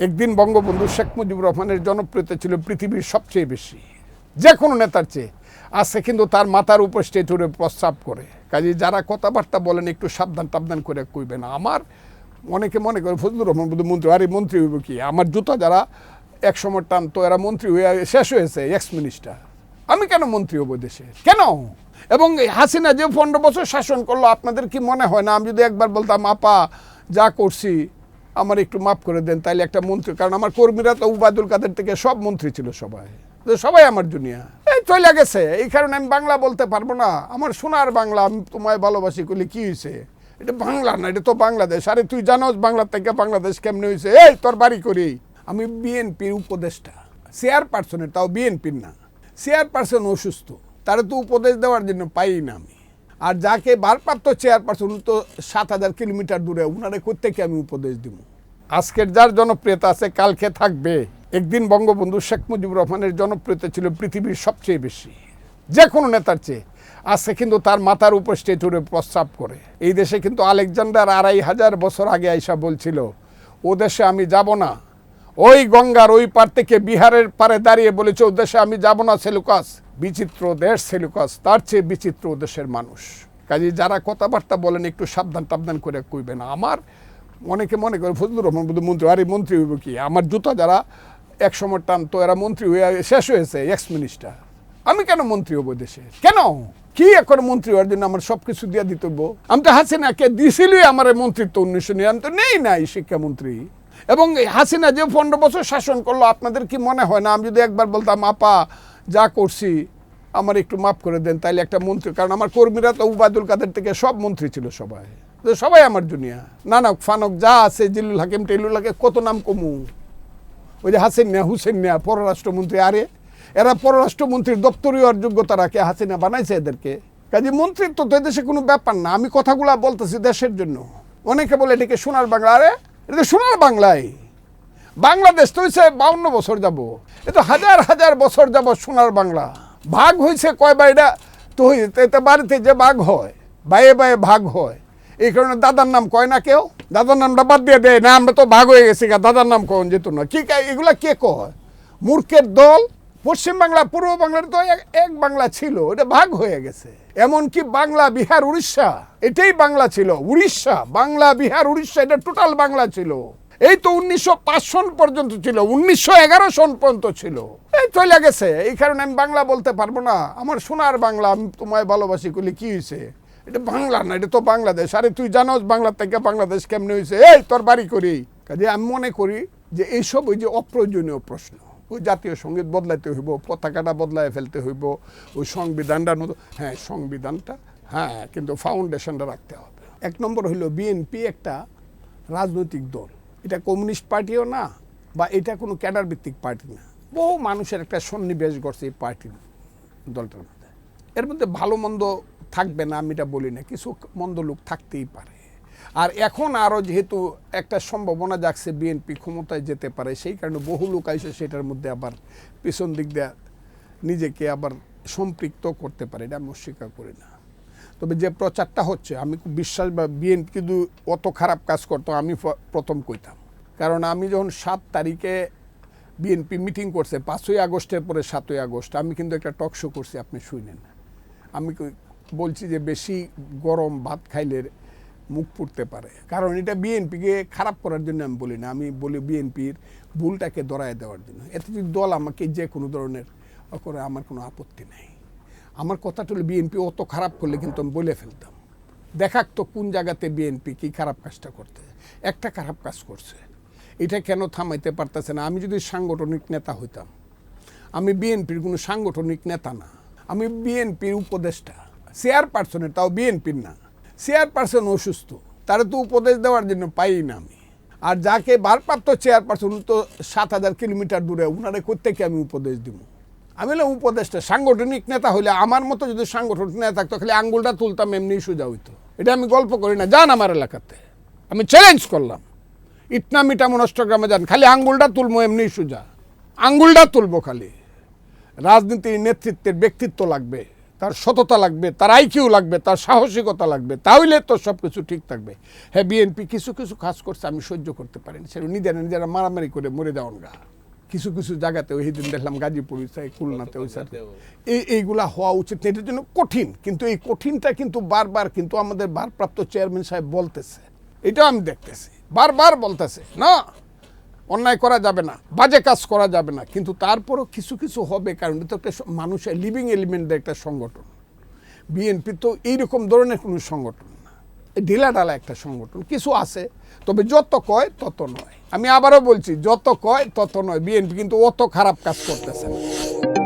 একদিন বঙ্গবন্ধু শেখ মুজিবুর রহমানের জনপ্রিয়তা ছিল পৃথিবীর সবচেয়ে বেশি। যে কোনো নেতার চেয়ে। আজকে কিন্তু তার মাথার উপর স্টেজ উড়ে প্রস্রাব করে। কাজে যারা কথাবার্তা বলেন, একটু সাবধান টাবধান করে কইবেন আমার অনেকে মনে করে, ফজলুর রহমান বুধ মন্ত্রী। আরে, মন্ত্রী হইব কি? আমার জুতা যারা এক সময় টানতো, এরা মন্ত্রী হয়ে শেষ হয়েছে এক্স মিনিস্টার আমি কেন মন্ত্রী হব দেশে? কেন? এবং হাসিনা যে পনেরো বছর শাসন করল, আপনাদের কি মনে হয় না? আমি যদি একবার বলতাম, আপা, যা করছি আমার একটু মাফ করে দেন তাইলে একটা মন্ত্রী, কারণ আমার কর্মীরা তো উবায়দুল কাদের থেকে সব মন্ত্রী ছিল সবাই। সবাই আমার দুনিয়া এই চলে গেছে। এই কারণে আমি বাংলা বলতে পারব না। আমার সোনার বাংলা, আমি তোমায় ভালোবাসি করলে কি হয়েছে এটা বাংলা না, এটা তো বাংলাদেশ। আরে তুই জানোস বাংলা থেকে বাংলাদেশ কেমনে হয়েছে এই, তোর বাড়ি করি। আমি বিএনপির উপদেষ্টা, চেয়ারপারসনের, তাও বিএনপির না। চেয়ারপারসন অসুস্থ, তারা তো উপদেশ দেওয়ার জন্য পাই না আমি। আর যাকে ভারপ্রাপ্ত চেয়ারপারসন তো সাত হাজার কিলোমিটার দূরে, উনারে কোথেকে আমি উপদেশ দিব? আজকের যার জনপ্রিয়তা আছে, কালকে থাকবে। একদিন বঙ্গবন্ধু শেখ মুজিবুর রহমানের জনপ্রিয়তা ছিল পৃথিবীর সবচেয়ে বেশি। যে কোনো নেতার চেয়ে। আজকে কিন্তু তার মাথার উপর স্টেজ উড়ে প্রস্রাব করে। এই দেশে কিন্তু আলেকজান্ডার আড়াই হাজার বছর আগে আইসা বলছিল, ও দেশে আমি যাব না। ওই গঙ্গার ওই পার থেকে বিহারের পারে দাঁড়িয়ে বলেছে, ও দেশে আমি যাব না, সেলুকাস। বিচিত্র দেশ সেলুকাস, তার চেয়ে বিচিত্র দেশের মানুষ। কাজে যারা কথাবার্তা বলেন, একটু সাবধান টাবধান করে কইবেন আমার অনেকে মনে করে, ফজলুর রহমান বুধ মন্ত্রী, আরে মন্ত্রী হইব কি? আমার জুতা যারা এক সময় টানতো, এরা মন্ত্রী হয়ে শেষ হয়েছে এক্স মিনিস্টার আমি কেন মন্ত্রী হব দেশে? কেন? কি এখন মন্ত্রী হওয়ার জন্য আমার সব কিছু দিয়ে দিতে? আমি তো হাসিনাকে দিছিলই আমার মন্ত্রিত্ব উনিশশো নিরানব্বই। নেই নাই শিক্ষামন্ত্রী। এবং হাসিনা যে পনেরো বছর শাসন করল, আপনাদের কি মনে হয় না? আমি যদি একবার বলতাম, আপা যা করছি, আমার একটু মাফ করে দেন, তাইলে একটা মন্ত্রী, কারণ আমার কর্মীরা তো উবায়দুল কাদের থেকে সব মন্ত্রী ছিল সবাই। সবাই আমার দুনিয়া নানক, ফানক, যা আছে, জিল্লুল হাকিম টেলুল হাকিম, কত নাম কমু? ওই যে হাসিনা হুসেনিয়া পররাষ্ট্রমন্ত্রী, আরে, এরা পররাষ্ট্রমন্ত্রীর দপ্তরীয় যোগ্যতা রাখে হাসিনা বানাইছে এদেরকে। কাজে মন্ত্রিত্ব তো এদেশে কোনো ব্যাপার না, আমি কথাগুলা বলতেছি দেশের জন্য। অনেকে বলে এটাকে সোনার বাংলা, আরে, এটা সোনার বাংলায় বাংলাদেশ তো হয়েছে বাউন্ন বছর যাব। এ তো হাজার হাজার বছর যাব সোনার বাংলা। ভাগ হয়েছে কয়বার এটা? তো এতে বাড়িতে যে ভাগ হয় বাইয়ে বাইয়ে ভাগ হয়, এই কারণে দাদার নাম কয় না কেউ? দাদার নামটা বাদ দিয়ে দেয়, না, আমরা তো ভাগ হয়ে গেছি দাদার নাম কখন যেত না। কি এগুলা কে কয়? মূর্খের দল, পশ্চিম বাংলা, পূর্ব বাংলার তো এক- এক বাংলা ছিল এটা ভাগ হয়ে গেছে। এমনকি বাংলা, বিহার, উড়িষ্যা, এটাই বাংলা ছিল, উড়িষ্যা, বাংলা, বিহার, উড়িষ্যা, এটা টোটাল বাংলা ছিল। এই তো উনিশশো পাঁচ সন পর্যন্ত ছিল, উনিশশো এগারো সন পর্যন্ত ছিল। এই চলে গেছে, এই কারণে আমি বাংলা বলতে পারব না। আমার সোনার বাংলা, আমি তোমায় ভালোবাসি করলে কি হয়েছে এটা বাংলা না, এটা তো বাংলাদেশ। আরে তুই জানোস বাংলা থেকে বাংলাদেশ কেমনে হয়েছে এই, তোর বাড়ি করি। কাজে আমি মনে করি যে এইসব ওই যে অপ্রয়োজনীয় প্রশ্ন, ওই জাতীয় সংগীত বদলাইতে হইব, পতাকাটা বদলায় ফেলতে হইব, ওই সংবিধানটা হ্যাঁ সংবিধানটা হ্যাঁ কিন্তু ফাউন্ডেশনটা রাখতে হবে। এক নম্বর হইল বিএনপি একটা রাজনৈতিক দল। এটা কমিউনিস্ট পার্টিও না বা এটা কোনো ক্যাডার ভিত্তিক পার্টি না। বহু মানুষের একটা সন্নিবেশ করছে এই পার্টির দলটার মধ্যে। এর মধ্যে ভালো মন্দ থাকবে না, আমি এটা বলি না, কিছু মন্দ লোক থাকতেই পারে। আর এখন আরও যেহেতু একটা সম্ভাবনা যাচ্ছে বিএনপি ক্ষমতায় যেতে পারে, সেই কারণে বহু লোক আইসে সেটার মধ্যে আবার পিছন দিক দিয়ে নিজেকে আবার সম্পৃক্ত করতে পারে, এটা আমি অস্বীকার করি না। তবে যে প্রচারটা হচ্ছে, আমি খুব বিশ্বাস বা বিএনপি কিন্তু অত খারাপ কাজ করতো, আমি প্রথম কইতাম। কারণ আমি যখন সাত তারিখে বিএনপি মিটিং করছে, পাঁচই আগস্টের পরে সাতই আগস্ট, আমি কিন্তু একটা টক শো করছি, আপনি শুনেন আমি বলছি যে বেশি গরম ভাত খাইলে মুখ পুড়তে পারে। কারণ এটা বিএনপিকে খারাপ করার জন্য আমি বলি না, আমি বলি বিএনপির ভুলটাকে দরায় দেওয়ার জন্য। এতে যদি দল আমাকে যে কোনো ধরনের করে, আমার কোনো আপত্তি নেই। আমার কথাটা হলো বিএনপি অত খারাপ করলে কিন্তু আমি বলে ফেলতাম। দেখাক তো কোন জায়গাতে বিএনপি কি খারাপ কাজটা করতে। একটা খারাপ কাজ করছে। এটা কেন থামাইতে পারতেছে না? আমি যদি সাংগঠনিক নেতা হইতাম, আমি বিএনপির কোনো সাংগঠনিক নেতা না। আমি বিএনপির উপদেষ্টা। চেয়ারপারসনের তাও বিএনপির না। চেয়ারপারসন অসুস্থ, তারা তো উপদেশ দেওয়ার জন্য পাই না আমি। আর যাকে ভারপ্রাপ্ত চেয়ারপারসন তো সাত হাজার কিলোমিটার দূরে, উনারে কোথেকে আমি উপদেশ দিব? আমি হলাম উপদেষ্টা, সাংগঠনিক নেতা হইলে আমার মতো যদি সাংগঠনিক নেতা থাকতো খালি আঙ্গুলটা তুলতাম, এমনি সোজা হইতো এটা আমি গল্প করি না। যান আমার এলাকাতে। আমি চ্যালেঞ্জ করলাম। ইটনা মিটা মনষ্টগ্রামে যান, খালি আঙ্গুলটা তুলবো এমনি সোজা আঙ্গুলটা তুলবো খালি। রাজনীতির নেতৃত্বের ব্যক্তিত্ব লাগবে, তার সততা লাগবে, তার আইকিউ লাগবে, তার সাহসিকতা লাগবে, তাহলে তো সব কিছু ঠিক থাকবে। হ্যাঁ বিএনপি কিছু কিছু কাজ করছে, আমি সহ্য করতে পারিনি সেটা নিজেরা নিজেরা মারামারি করে মরে যাওয়ান গা। কিছু কিছু জায়গাতে ওই দিন দেখলাম গাজীপুর ওই side, খুলনাতে ওই সাথে এই এইগুলা হওয়া উচিত। এটার জন্য কঠিন। কিন্তু এই কঠিনটা কিন্তু বারবার কিন্তু আমাদের ভারপ্রাপ্ত চেয়ারম্যান সাহেব বলতেছে। এটাও আমি দেখতেছি। বারবার বলতেছে না অন্যায় করা যাবে না বাজে কাজ করা যাবে না। কিন্তু তারপরও কিছু কিছু হবে কারণ এটা একটা মানুষের লিভিং এলিমেন্টের একটা সংগঠন। বিএনপি তো এইরকম ধরনের কোনো সংগঠন না ঢিলা ঢালা একটা সংগঠন, কিছু আছে, তবে যত কয় তত নয়। আমি আবারও বলছি, যত কয় তত নয়। বিএনপি কিন্তু অত খারাপ কাজ করতেছে না।